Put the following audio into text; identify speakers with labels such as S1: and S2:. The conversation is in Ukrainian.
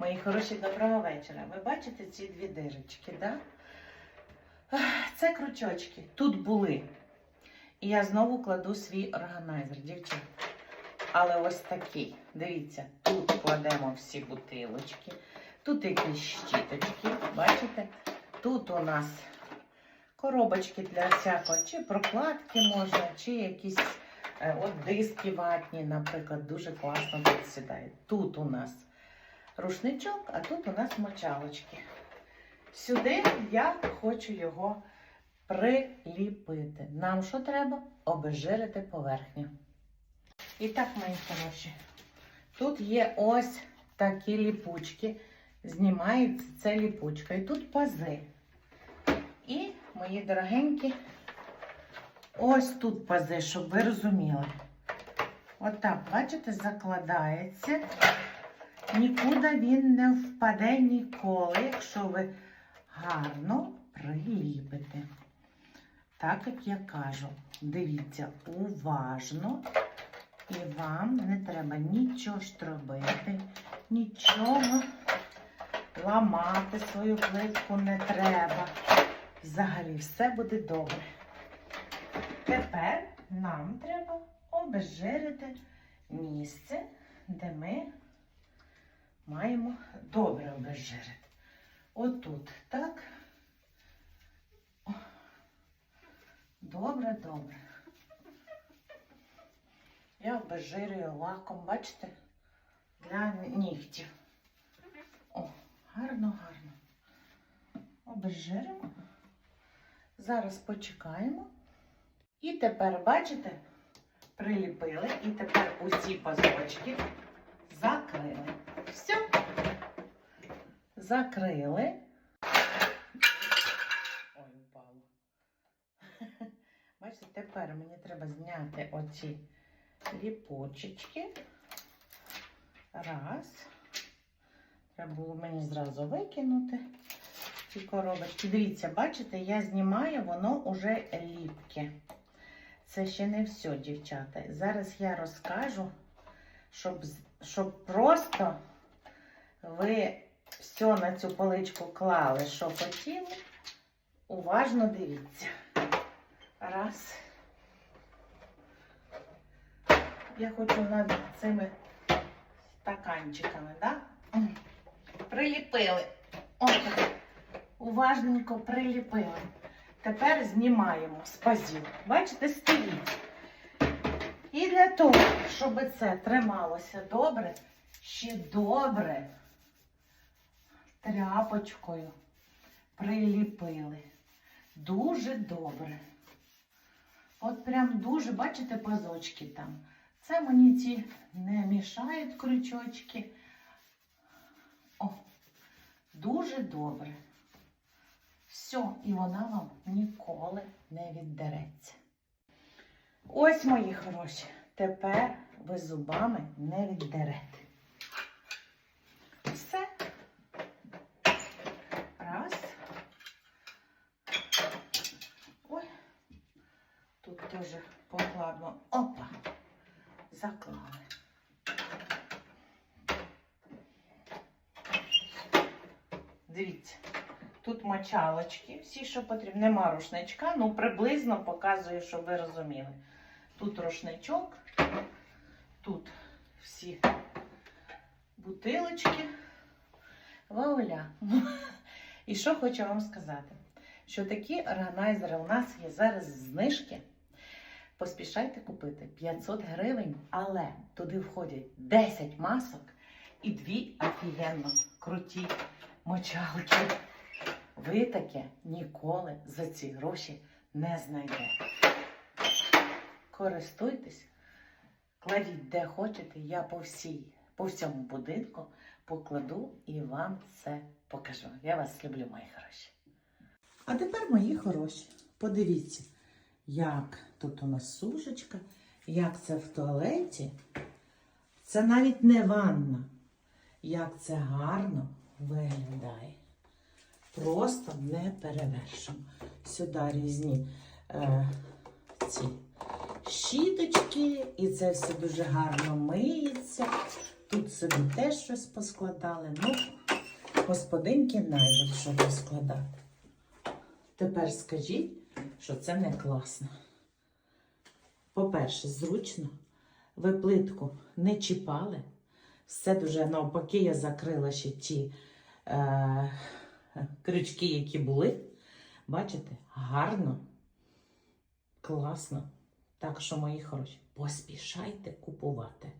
S1: Мої хороші, доброго вечора. Ви бачите ці дві дирочки, да? Це крючочки. Тут були. І я знову кладу свій органайзер, дівчата. Але ось такий. Дивіться, тут кладемо всі бутилочки, тут якісь щіточки, бачите? Тут у нас коробочки для всякого, чи прокладки можна, чи якісь е, от диски ватні, наприклад, дуже класно тут сідає. Тут у нас рушничок, а тут у нас мочалочки. Сюди я хочу його приліпити. Нам що треба? Обезжирити поверхню. І так, мої хороші, тут є ось такі ліпучки. Знімається ця ліпучка. І тут пази. І, мої дорогенькі, ось тут пази, щоб ви розуміли. Отак, бачите, закладається. Нікуди він не впаде ніколи, якщо ви гарно приліпите. Так, як я кажу, дивіться уважно, і вам не треба нічого штробити, нічого ламати свою плитку не треба. Взагалі все буде добре. Тепер нам треба обезжирити місце, де ми маємо добре обезжирити. Отут, так? Добре, добре. Я обезжирюю лаком, бачите, для нігтів. О, гарно, гарно. Обезжиримо. Зараз почекаємо. І тепер, бачите, приліпили. І тепер усі пазочки закрили. Все. Закрили. Ой, упало. Бачите, тепер мені треба зняти оці ліпочечки. Раз. Треба було мені зразу викинути ці коробочки. Дивіться, бачите, я знімаю, воно уже ліпке. Це ще не все, дівчата. Зараз я розкажу, щоб, щоб просто ви все на цю поличку клали, що хотіли. Уважно дивіться. Раз. Я хочу над цими стаканчиками, да? Приліпили. Ось так. Уважненько приліпили. Тепер знімаємо з пазів. Бачите, стоїть. І для того, щоб це трималося добре, ще добре тряпочкою приліпили. Дуже добре. От прям дуже, бачите, пазочки там. Це мені ці не мішають крючочки. О, дуже добре. Все, і вона вам ніколи не віддереться. Ось, мої хороші, тепер ви зубами не віддерете. Все. Раз. Ой. Тут теж покладемо. Опа. Заклали. Дивіться, тут мочалочки, всі, що потрібно. Нема рушничка, ну приблизно показую, щоб ви розуміли. Тут рушничок, тут всі бутилочки. Вауля. І що хочу вам сказати, що такі органайзери у нас є зараз знижки. Поспішайте купити 500 гривень, але туди входять 10 масок і дві офігенно круті мочалки. Ви таке ніколи за ці гроші не знайдете. Користуйтесь, кладіть де хочете, я по всій, по всьому будинку покладу і вам це покажу. Я вас люблю, мої хороші. А тепер, мої хороші, подивіться, як тут у нас сушечка, як це в туалеті. Це навіть не ванна. Як це гарно виглядає. Просто не перевершимо. Сюди різні е, ці щіточки, і це все дуже гарно миється. Тут собі теж щось поскладали. Ну, господинки знайдуть, що розкладати. Тепер скажіть, що це не класно. По-перше, зручно. Ви плитку не чіпали. Все дуже навпаки, я закрила ще ті е, крючки, які були. Бачите, гарно, класно. Так що, мої хороші, поспішайте купувати.